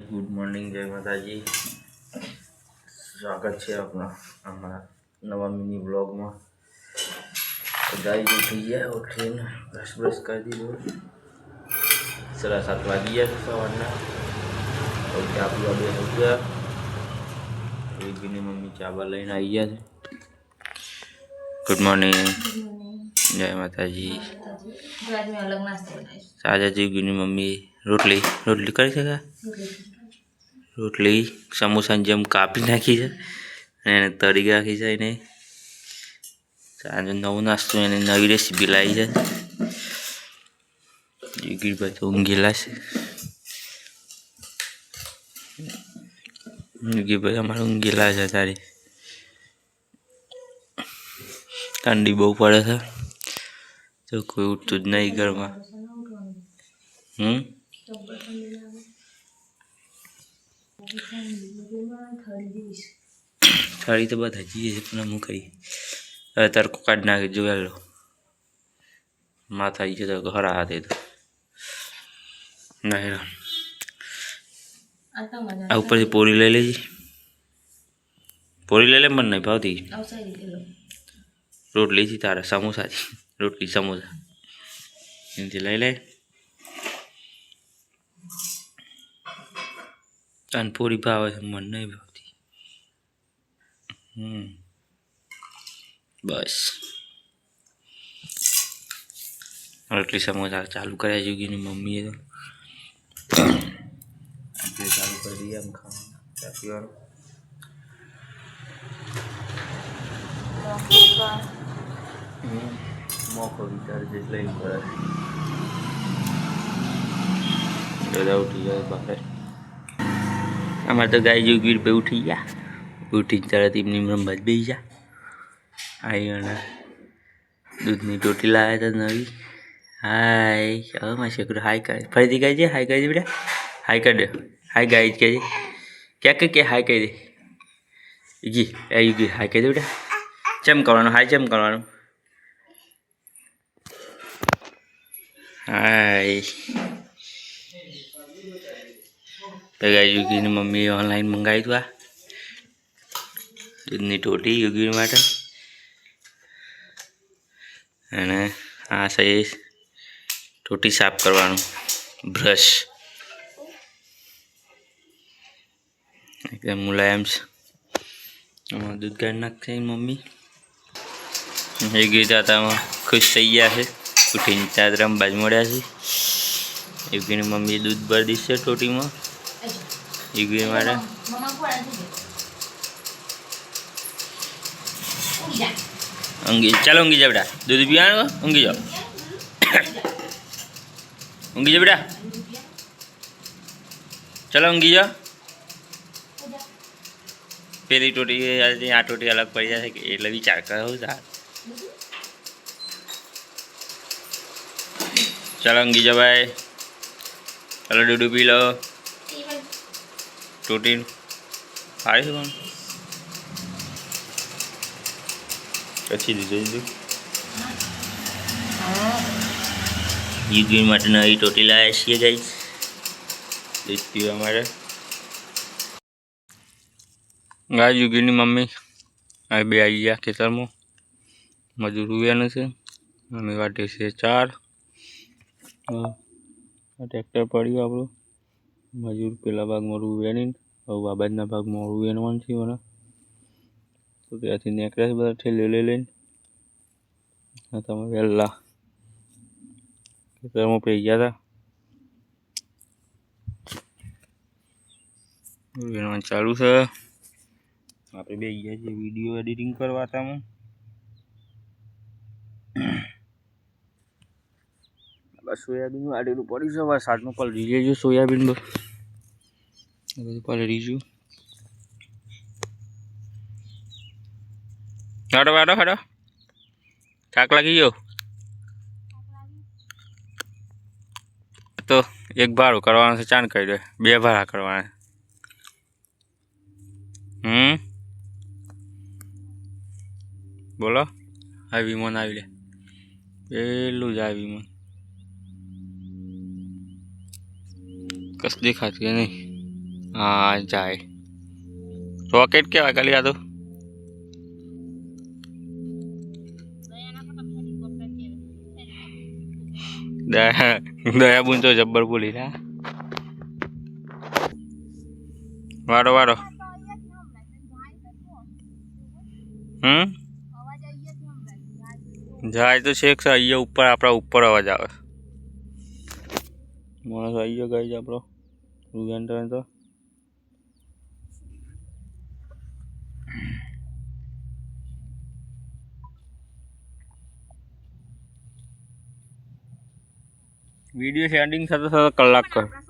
Good morning જય માતાજી સ્વાગત છે આપણા અમારા નવા મિની બ્લોગમાં ગાય ઉઠી ગયા ઉઠીને બ્રશ બ્રશ કરી દીધું સાડા સાત વાગી ગયા છે સવારના હવે ચા પીવા બે ગયા વિગીની મમ્મી ચા બા લઈને આવી ગયા છે ગુડ મોર્નિંગ જય માતાજી આજ મેં અલગ નાસ્તો બનાવીશ સાજા જીગીની મમ્મી રોટલી રોટલી કરી શકાય રોટલી સમોસાની જેમ કાપી નાખી છે એને તળી નાખી છે એને. સાંજે નવો નાસ્તો એને નવી રેસીપી લાવી છે. જીગીરભાઈ તો ઊંઘેલા છે. જીગીરભાઈ અમારે ઊંઘેલા છે તારી ઠંડી બહુ પડે છે. તો કોઈ ઉઠતું જ નહીં ઘરમાં. હમ? થાળી તો બધા હજી છે પણ હું કરી. હવે તડકો કાઢી નાખી જોયેલો માથા છે તો ઘર હાથે તો. નહીં. આ ઉપરથી પોરી લઈ લેજે. પોરી લઈ લે મને નહીં ભાવતી. રોટલી છે તારા, સમોસાથી. રોટલી, સમોસા. એનાથી લઈ લે. અને પૂરી ભાવે છે મને નહીં ભાવતી હમ બસ રોટલી સમોસા ચાલુ કર્યા જોગીની મમ્મીએ તો ચાલુ કરી દઈએ આમ ખાવાનું ચા પીવાનું મોકો વિચાર જે બધા ઉઠી જાય બહાર અમારે તો ગાય જોગીર પે ઉઠી ગયા ઉઠી તરત એમની રમવા જ બેસી જા આવી અને દૂધની ટોટી લાવ્યા હતા નવી હાય હવે મારા છોકરો હાય કરે ફરીથી કહેજે હાય કહેજે બેટા હાય કરી દે હાય ગાય જ કહેજે ક્યાં કે કે હાય કહી દે ઈગી એ ઈગી હાય કહી દે બેટા ચેમ કરવાનું હાય ચેમ કરવાનું હાય તો ગાય યુગીની મમ્મીએ ઓનલાઈન મંગાવ્યું હતું દૂધની ટોટી યોગી માટે અને આ છે ટોટી સાફ કરવાનું બ્રશ એકદમ મુલાયમ આમાં દૂધ કાઢી નાખશે મમ્મી એ ગીતા ખુશ થઈ ગયા છે ઉઠીને ચાદરામાં બાજ મળ્યા છે યુગીની મમ્મી દૂધ ભરી દીધશે ટોટીમાં યુગી માટે મમ્મા ઊંઘી જા ઊંઘી ચાલો ઊંઘી જા બેટા. દૂધ પીવાનું ઊંઘી જાઓ. ઊંઘી જા બેટા. ચાલો ઊંઘી જાઓ. પેલી ટોટી આ ટોટી અલગ પડી જશે એટલે વિચાર કરો સાર ચાલો ઊંઘી જાઓ ભાઈ. ચાલો દૂધ પી લો. ટોટી આવી છે કોણ? પછી દીધું દીધું યુગી માટે નવી ટોટી લાવ્યા છીએ ગઈ દૂધ પીવા માટે આ યુગીની મમ્મી, આ બે આવી ગયા ખેતરમાં. મજૂર ઉવ્યાનું છે. મમ્મી વાટે છે ચાર. ટ્રેક્ટર પડ્યું આપણું. મજૂર પેલા ભાગમાં રૂવ્યાની હવે બાબાજના ભાગમાં રૂવ્યાનું છે મને તો ત્યાંથી નેકલેસ બધા ઠેલે લઈ લઈને. હા, તમે વહેલા ખેતરમાં પડી ગયા હતા. વેણવાનું ચાલુ છે. આપણે બે ગયા છીએ વીડિયો એડિટિંગ કરવા હતા હું. સોયાબીન આડેલું પડ્યું છે વરસાદનું પલળી લેજો સોયાબીન બસ આ બધું પાલ ગયું હડો હડો હડો. થાક લાગી ગયો? તો એક ભાડું કરવાનું છે ચાન કરી દે બે ભાડા કરવાના હમ? બોલો. આ વિમાન આવી લે. પેલું જ આ વિમાન કશ દેખાતું નહીં હા જાય રોકેટ કેવાય ખાલી આ તો દયા દયા બુન તો જબ્બર બોલી ના વાડો વાડો હમ જાય તો છેક છે અહીંયા ઉપર આપણા ઉપર અવાજ આવે માણસ આવી ગયો ગઈ આપણો રૂગેન્ટર તો વીડિયો સેન્ડિંગ થતા થતા કલાક કર